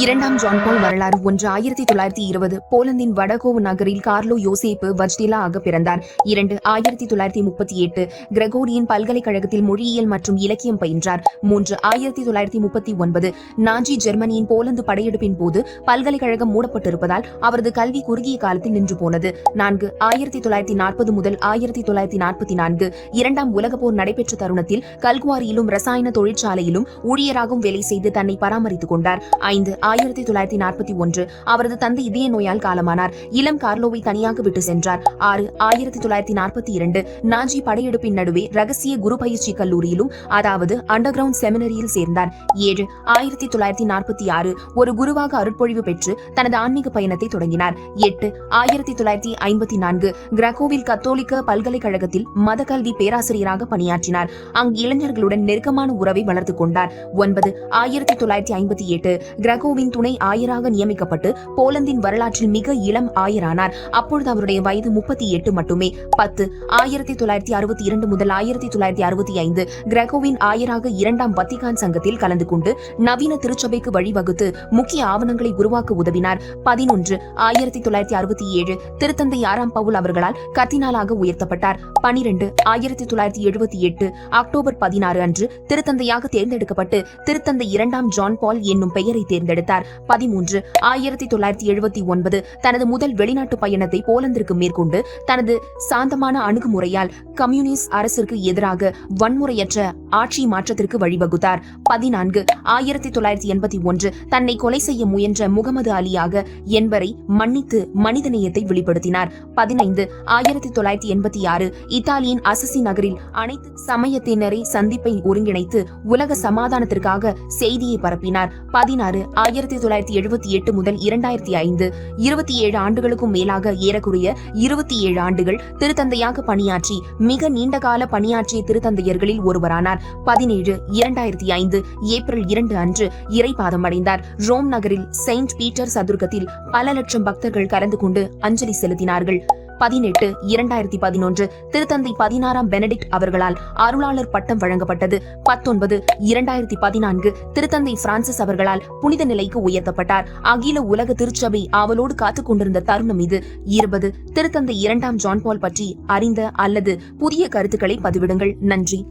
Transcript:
இரண்டாம் ஜான்பால் வரலாறு ஒன்று ஆயிரத்தி தொள்ளாயிரத்தி இருபது போலந்தின் வடகோவு நகரில் கார்லோ யோசேப்பு வஜ்டிலா ஆக பிறந்தார். இரண்டு ஆயிரத்தி தொள்ளாயிரத்தி முப்பத்தி எட்டு கிரகோரியின் பல்கலைக்கழகத்தில் மொழியியல் மற்றும் இலக்கியம் பயின்றார். மூன்று ஆயிரத்தி தொள்ளாயிரத்தி முப்பத்தி ஒன்பது நாஜி ஜெர்மனியின் போலந்து படையெடுப்பின் போது பல்கலைக்கழகம் மூடப்பட்டிருப்பதால் அவரது கல்வி குறுகிய காலத்தில் நின்று போனது. நான்கு ஆயிரத்தி தொள்ளாயிரத்தி நாற்பது முதல் ஆயிரத்தி தொள்ளாயிரத்தி நாற்பத்தி நான்கு இரண்டாம் உலகப் போர் நடைபெற்ற தருணத்தில் கல்குவாரியிலும் ரசாயன தொழிற்சாலையிலும் ஊழியராகவும் வேலை செய்து தன்னை பராமரித்துக் கொண்டார். ஐந்து ஆயிரத்தி தொள்ளாயிரத்தி நாற்பத்தி ஒன்று அவரது தந்தை இதய நோயால் காலமானார். இளம் கார்லோவை தனியாக விட்டு சென்றார். ஆறு ஆயிரத்தி தொள்ளாயிரத்தி நாற்பத்தி இரண்டு நாஜி படையெடுப்பின் நடுவே ரகசிய குரு பயிற்சி கல்லூரியிலும் அதாவது அண்டர் கிரவுண்ட் செமினரியில் சேர்ந்தார். ஏழு ஆயிரத்தி தொள்ளாயிரத்தி நாற்பத்தி ஆறு ஒரு குருவாக அருட்பொழிவு பெற்று தனது ஆன்மீக பயணத்தை தொடங்கினார். எட்டு ஆயிரத்தி தொள்ளாயிரத்தி ஐம்பத்தி நான்கு கிரகோவில் கத்தோலிக்க பல்கலைக்கழகத்தில் மத கல்வி பேராசிரியராக பணியாற்றினார். அங்கு இளைஞர்களுடன் நெருக்கமான உறவை வளர்த்துக் கொண்டார். ஒன்பது ஆயிரத்தி தொள்ளாயிரத்தி ஐம்பத்தி எட்டு கிரகோ கிரகோவின் துணை ஆயராக நியமிக்கப்பட்டு போலந்தின் வரலாற்றில் மிக இளம் ஆயரானார். அப்பொழுது அவருடைய வயது முப்பத்தி எட்டு மட்டுமே. பத்து ஆயிரத்தி தொள்ளாயிரத்தி அறுபத்தி இரண்டு முதல் ஆயிரத்தி தொள்ளாயிரத்தி அறுபத்தி ஐந்து கிரகோவின் ஆயராக இரண்டாம் வத்திகான் சங்கத்தில் கலந்து கொண்டு நவீன திருச்சபைக்கு வழிவகுத்து முக்கிய ஆவணங்களை உருவாக்க உதவினார். பதினொன்று ஆயிரத்தி தொள்ளாயிரத்தி அறுபத்தி ஏழு திருத்தந்தை ஆறாம் பவுல் அவர்களால் கத்தினாலாக உயர்த்தப்பட்டார். பனிரெண்டு ஆயிரத்தி தொள்ளாயிரத்தி எழுபத்தி எட்டு அக்டோபர் பதினாறு அன்று திருத்தந்தையாக தேர்ந்தெடுக்கப்பட்டு திருத்தந்தை இரண்டாம் ஜான் பால் என்னும் பெயரை தேர்ந்தெடுத்தார். எடுத்தார். பதிமூன்று ஆயிரத்தி தொள்ளாயிரத்தி எழுபத்தி ஒன்பது தனது முதல் வெளிநாட்டு பயணத்தை போலந்திற்கு மேற்கொண்டு தனது சாந்தமான அணுகுமுறையால் கம்யூனிஸ்ட் அரசிற்கு எதிராக வன்முறையற்ற ஆட்சி மாற்றத்திற்கு வழிவகுத்தார். பதினான்கு ஆயிரத்தி தொள்ளாயிரத்தி எண்பத்தி ஒன்று தன்னை கொலை செய்ய முயன்ற முகமது அலியாக என்பரை மன்னித்து மனிதநேயத்தை வெளிப்படுத்தினார். பதினைந்து ஆயிரத்தி தொள்ளாயிரத்தி எண்பத்தி ஆறு இத்தாலியின் அசசி நகரில் அனைத்து சமயத்தினரை சந்திப்பை ஒருங்கிணைத்து உலக சமாதானத்திற்காக செய்தியை பரப்பினார். பதினாறு ஆயிரத்தி தொள்ளாயிரத்தி எழுபத்தி எட்டு முதல் இரண்டாயிரத்தி ஐந்து இருபத்தி ஏழு ஆண்டுகளுக்கும் மேலாக ஏறக்குறைய இருபத்தி ஏழு ஆண்டுகள் திருத்தந்தையாக பணியாற்றி மிக நீண்டகால பணியாற்றிய திருத்தந்தையர்களில் ஒருவரானார். பதினேழு இரண்டாயிரத்தி ஐந்து ஏப்ரல் இரண்டு அன்று இறைபாதம் அடைந்தார். ரோம் நகரில் செயின்ட் பீட்டர் சதுர்க்கத்தில் பல லட்சம் பக்தர்கள் கலந்து கொண்டு அஞ்சலி செலுத்தினார்கள். பதினெட்டு இரண்டாயிரத்தி பதினொன்று திருத்தந்தை பதினாறாம் பெனடிக்ட் அவர்களால் அருளாளர் பட்டம் வழங்கப்பட்டது. பத்தொன்பது இரண்டாயிரத்தி பதினான்கு திருத்தந்தை பிரான்சிஸ் அவர்களால் புனித நிலைக்கு உயர்த்தப்பட்டார். அகில உலக திருச்சபை ஆவலோடு காத்துக் கொண்டிருந்த தருணம் இது. இருபது திருத்தந்தை இரண்டாம் ஜான் பால் பற்றி அறிந்த அல்லது புதிய கருத்துக்களை பதிவிடுங்கள். நன்றி.